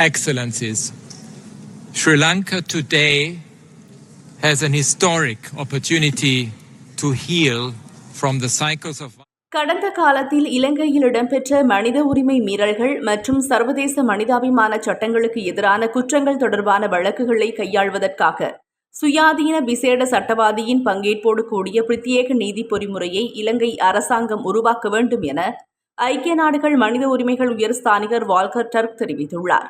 Excellencies, Sri Lanka today has an historic opportunity to heal from the cycles of கடந்த காலத்தில் இலங்கையில் இடம்பெற்ற மனித உரிமை மீறல்கள் மற்றும் சர்வதேச மனிதாபிமான சட்டங்களுக்கு எதிரான குற்றங்கள் தொடர்பான வழக்குகளை கையாள்வதற்காக சுயாதீன விசேட சட்டவாதியின் பங்கேற்போடு கூடிய பிரத்யேக நீதி பொறிமுறையை இலங்கை அரசாங்கம் உருவாக்க வேண்டும் என ஐக்கிய நாடுகள் மனித உரிமைகள் உயர் ஸ்தானிகர் வால்கர் டர்க் தெரிவித்துள்ளார்.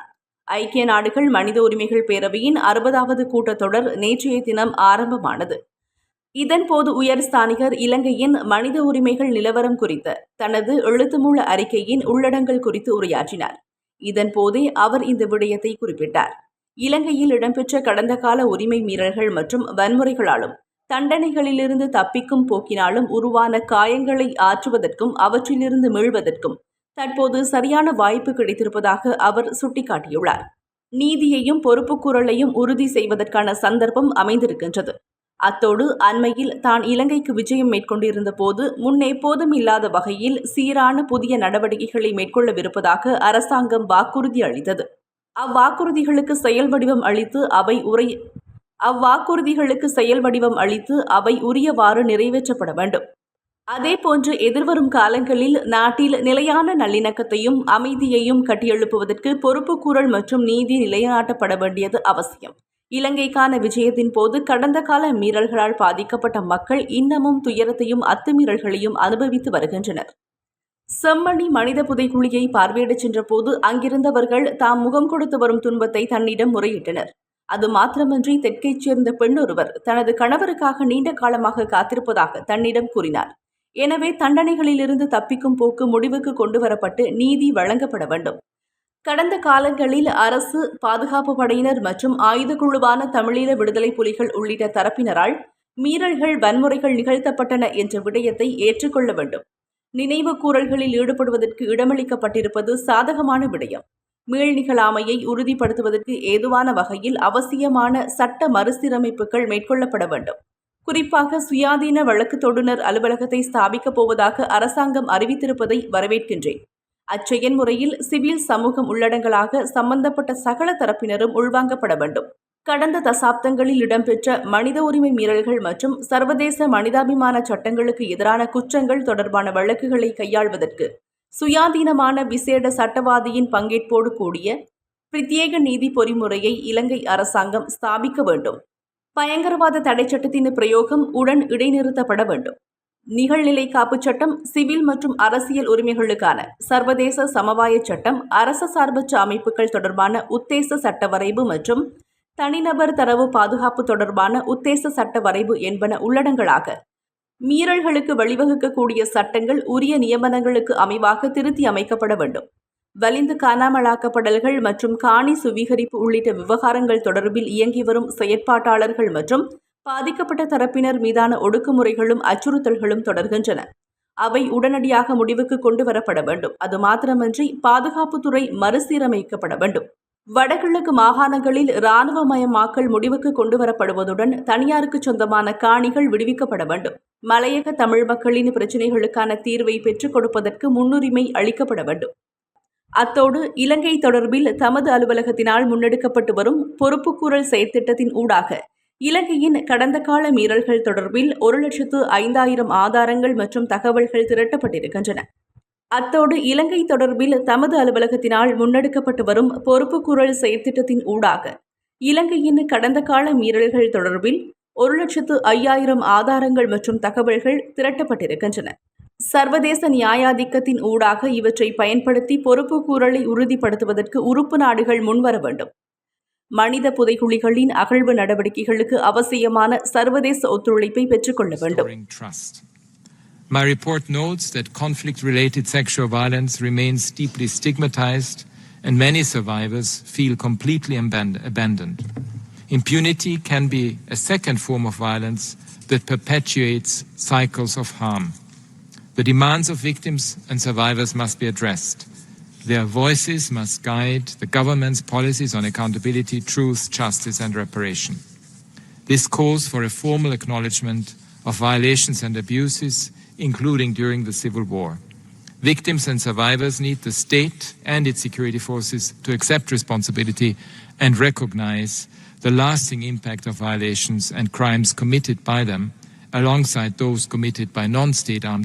ஐக்கிய நாடுகள் மனித உரிமைகள் பேரவையின் அறுபதாவது கூட்டத்தொடர் நேற்றைய தினம் ஆரம்பமானது. இதன்போது உயர் ஸ்தானிகர் இலங்கையின் மனித உரிமைகள் நிலவரம் குறித்த தனது எழுத்துமூல அறிக்கையின் உள்ளடங்கல் குறித்து உரையாற்றினார். இதன்போதே அவர் இந்த விடயத்தை குறிப்பிட்டார். இலங்கையில் இடம்பெற்ற கடந்த கால உரிமை மீறல்கள் மற்றும் வன்முறைகளாலும் தண்டனைகளிலிருந்து தப்பிக்கும் போக்கினாலும் உருவான காயங்களை ஆற்றுவதற்கும் அவற்றிலிருந்து மீள்வதற்கும் தற்போது சரியான வாய்ப்பு கிடைத்திருப்பதாக அவர் சுட்டிக்காட்டியுள்ளார். நீதியையும் பொறுப்புக்கூறலையும் உறுதி செய்வதற்கான சந்தர்ப்பம் அமைந்திருக்கின்றது. அத்தோடு அண்மையில் தான் இலங்கைக்கு விஜயம் மேற்கொண்டிருந்த போது முன்னெப்போதும் இல்லாத வகையில் சீரான புதிய நடவடிக்கைகளை மேற்கொள்ளவிருப்பதாக அரசாங்கம் வாக்குறுதி அளித்தது. அவ்வாக்குறுதிகளுக்கு செயல் வடிவம் அளித்து அவை உரை அவ்வாக்குறுதிகளுக்கு செயல் வடிவம் அளித்து அவை உரியவாறு நிறைவேற்றப்பட வேண்டும். அதேபோன்று எதிர்வரும் காலங்களில் நாட்டில் நிலையான நல்லிணக்கத்தையும் அமைதியையும் கட்டியெழுப்புவதற்கு பொறுப்புக்கூறல் மற்றும் நீதி நிலைநாட்டப்பட வேண்டியது அவசியம். இலங்கைக்கான விஜயத்தின் போது கடந்த கால மீறல்களால் பாதிக்கப்பட்ட மக்கள் இன்னமும் துயரத்தையும் அத்துமீறல்களையும் அனுபவித்து வருகின்றனர். செம்மணி மனித புதைக்குழியை பார்வையிடச் சென்றபோது அங்கிருந்தவர்கள் தாம் முகம் கொடுத்து வரும் துன்பத்தை தன்னிடம் முறையிட்டனர். அது மாத்திரமன்றி தெற்கைச் சேர்ந்த பெண்ணொருவர் தனது கணவருக்காக நீண்ட காலமாக காத்திருப்பதாக தன்னிடம் கூறினார். எனவே தண்டனைகளிலிருந்து தப்பிக்கும் போக்கு முடிவுக்கு கொண்டுவரப்பட்டு நீதி வழங்கப்பட வேண்டும். கடந்த காலங்களில் அரசு பாதுகாப்பு படையினர் மற்றும் ஆயுத குழுவான தமிழீழ விடுதலை புலிகள் உள்ளிட்ட தரப்பினரால் மீறல்கள் வன்முறைகள் நிகழ்த்தப்பட்டன என்ற விடயத்தை ஏற்றுக்கொள்ள வேண்டும். நினைவு கூறல்களில் ஈடுபடுவதற்கு இடமளிக்கப்பட்டிருப்பது சாதகமான விடயம். மீள் நிகழாமையை உறுதிப்படுத்துவதற்கு ஏதுவான வகையில் அவசியமான சட்ட மறுசீரமைப்புகள் மேற்கொள்ளப்பட வேண்டும். குறிப்பாக சுயாதீன வழக்கு தொடுநர் அலுவலகத்தை ஸ்தாபிக்கப் போவதாக அரசாங்கம் அறிவித்திருப்பதை வரவேற்கின்றேன். அச்செயன்முறையில் சிவில் சமூகம் உள்ளடங்களாக சம்பந்தப்பட்ட சகல தரப்பினரும் உள்வாங்கப்பட வேண்டும். கடந்த தசாப்தங்களில் இடம்பெற்ற மனித உரிமை மீறல்கள் மற்றும் சர்வதேச மனிதாபிமான சட்டங்களுக்கு எதிரான குற்றங்கள் தொடர்பான வழக்குகளை கையாள்வதற்கு சுயாதீனமான விசேட சட்டவாதியின் பங்கேற்போடு கூடிய பிரத்யேக நீதி பொறிமுறையை இலங்கை அரசாங்கம் ஸ்தாபிக்க வேண்டும். பயங்கரவாத தடை சட்டத்தின் பிரயோகம் உடன் இடைநிறுத்தப்பட வேண்டும். நிகழ்நிலை காப்பு சட்டம் சிவில் மற்றும் அரசியல் உரிமைகளுக்கான சர்வதேச சமவாய சட்டம் அரச சார்பற்ற அமைப்புகள் தொடர்பான உத்தேச சட்ட வரைவு மற்றும் தனிநபர் தரவு பாதுகாப்பு தொடர்பான உத்தேச சட்ட வரைவு என்பன உள்ளடங்களாக மீறல்களுக்கு வழிவகுக்கக்கூடிய சட்டங்கள் உரிய நியமனங்களுக்கு அமைவாக திருத்தி அமைக்கப்பட வேண்டும். வலிந்து காணாமலாக்கப்படல்கள் மற்றும் காணி சுவீகரிப்பு உள்ளிட்ட விவகாரங்கள் தொடர்பில் இயங்கி வரும் செயற்பாட்டாளர்கள் மற்றும் பாதிக்கப்பட்ட தரப்பினர் மீதான ஒடுக்குமுறைகளும் அச்சுறுத்தல்களும் தொடர்கின்றன. அவை உடனடியாக முடிவுக்கு கொண்டு வரப்பட வேண்டும். அது மாத்திரமன்றி பாதுகாப்புத்துறை மறுசீரமைக்கப்பட வேண்டும். வடகிழக்கு மாகாணங்களில் இராணுவமயமாக்கல் முடிவுக்கு கொண்டுவரப்படுவதுடன் தனியாருக்கு சொந்தமான காணிகள் விடுவிக்கப்பட வேண்டும். மலையக தமிழ் மக்களின் பிரச்சினைகளுக்கான தீர்வை பெற்றுக் கொடுப்பதற்கு முன்னுரிமை அளிக்கப்பட வேண்டும். அத்தோடு இலங்கை தொடர்பில் தமது அலுவலகத்தினால் முன்னெடுக்கப்பட்டு வரும் பொறுப்புக்கூறல் செயற்திட்டத்தின் ஊடாக இலங்கையின் கடந்த கால மீறல்கள் தொடர்பில் ஒரு லட்சத்து ஐந்தாயிரம் ஆதாரங்கள் மற்றும் தகவல்கள் திரட்டப்பட்டிருக்கின்றன. அத்தோடு இலங்கை தொடர்பில் தமது அலுவலகத்தினால் முன்னெடுக்கப்பட்டு வரும் பொறுப்புக்கூறல் செயற்திட்டத்தின் ஊடாக இலங்கையின் கடந்த கால மீறல்கள் தொடர்பில் ஒரு லட்சத்து ஐயாயிரம் ஆதாரங்கள் மற்றும் தகவல்கள் திரட்டப்பட்டிருக்கின்றன. சர்வதேச நியாயாதிக்கத்தின் ஊடாக இவற்றை பயன்படுத்தி பொறுப்பு கூறலை உறுதிப்படுத்துவதற்கு உறுப்பு நாடுகள் முன்வர வேண்டும் மனித புதைகுழிகளின் அகழ்வு நடவடிக்கைகளுக்கு அவசியமான சர்வதேச ஒத்துழைப்பை பெற்றுக்கொள்ள வேண்டும் My report notes that conflict related sexual violence remains deeply stigmatized and many survivors feel completely abandoned. Impunity can be a second form of violence that perpetuates cycles of harm. The demands of victims and survivors must be addressed. Their voices must guide the government's policies on accountability, truth, justice, and reparation. This calls for a formal acknowledgement of violations and abuses, including during the civil war. Victims and survivors need the state and its security forces to accept responsibility and recognize the lasting impact of violations and crimes committed by them alongside those committed by non state armed